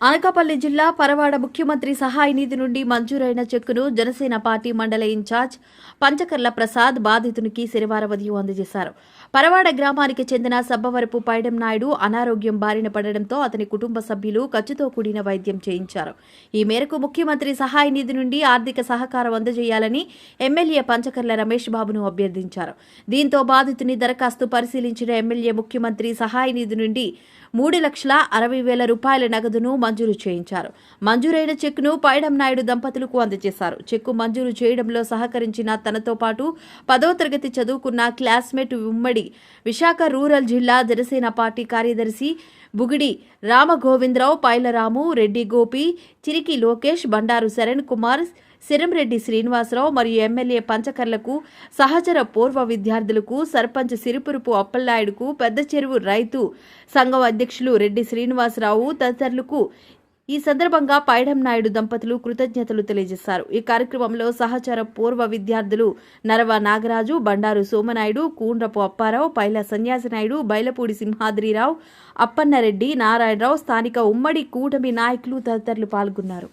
అనకాపల్లి జిల్లా పరవాడ ముఖ్యమంత్రి సహాయ నిధి నుండి మంజూరైన చెక్కును జనసేన పార్టీ మండల ఇన్ఛార్జ్ పంచకర్ల ప్రసాద్ బాధితునికి శనివారం ఉదయం అందజేశారు. పరవాడ గ్రామానికి చెందిన సబ్బవరపు పైడం నాయుడు అనారోగ్యం బారిన పడడంతో అతని కుటుంబ సభ్యులు ఖర్చుతో కూడిన వైద్యం చేయించారు. ఈ మేరకు ముఖ్యమంత్రి సహాయ నిధి నుండి ఆర్థిక సహకారం అందజేయాలని ఎమ్మెల్యే పంచకర్ల రమేష్ బాబును అభ్యర్థించారు. దీంతో బాధితుని దరఖాస్తు పరిశీలించిన ఎమ్మెల్యే ముఖ్యమంత్రి సహాయ నిధి నుండి మూడు లక్షల అరవై వేల రూపాయల నగదును మంజూరు చేయించారు. మంజూరైన చెక్కును పైడం నాయుడు దంపతులకు అందజేశారు. చెక్కు మంజూరు చేయడంలో సహకరించిన తనతో పాటు పదో తరగతి చదువుకున్న క్లాస్మేట్ ఉమ్మడి విశాఖ రూరల్ జిల్లా జనసేన పార్టీ కార్యదర్శి బుగిడి రామగోవిందరావు పైలరాము రెడ్డి గోపి చిరికి లోకేష్ బండారు శరణ్ కుమార్ సిరంరెడ్డి శ్రీనివాసరావు మరియు ఎమ్మెల్యే పంచకర్లకు సహచర పూర్వ విద్యార్థులకు సర్పంచ్ సిరిపురుపు అప్పలనాయుడుకు పెద్ద చెరువు రైతు సంఘం అధ్యక్షులు రెడ్డి శ్రీనివాసరావు తదితరులకు ఈ సందర్భంగా పైడం నాయుడు దంపతులు కృతజ్ఞతలు తెలియజేశారు. ఈ కార్యక్రమంలో సహచర పూర్వ విద్యార్థులు నరవ నాగరాజు బండారు సోమనాయుడు కూండ్రపు అప్పారావు పైల సన్యాసినాయుడు బైలపూడి సింహాద్రిరావు అప్పన్నరెడ్డి నారాయణరావు స్థానిక ఉమ్మడి కూటమి నాయకులు తదితరులు పాల్గొన్నారు.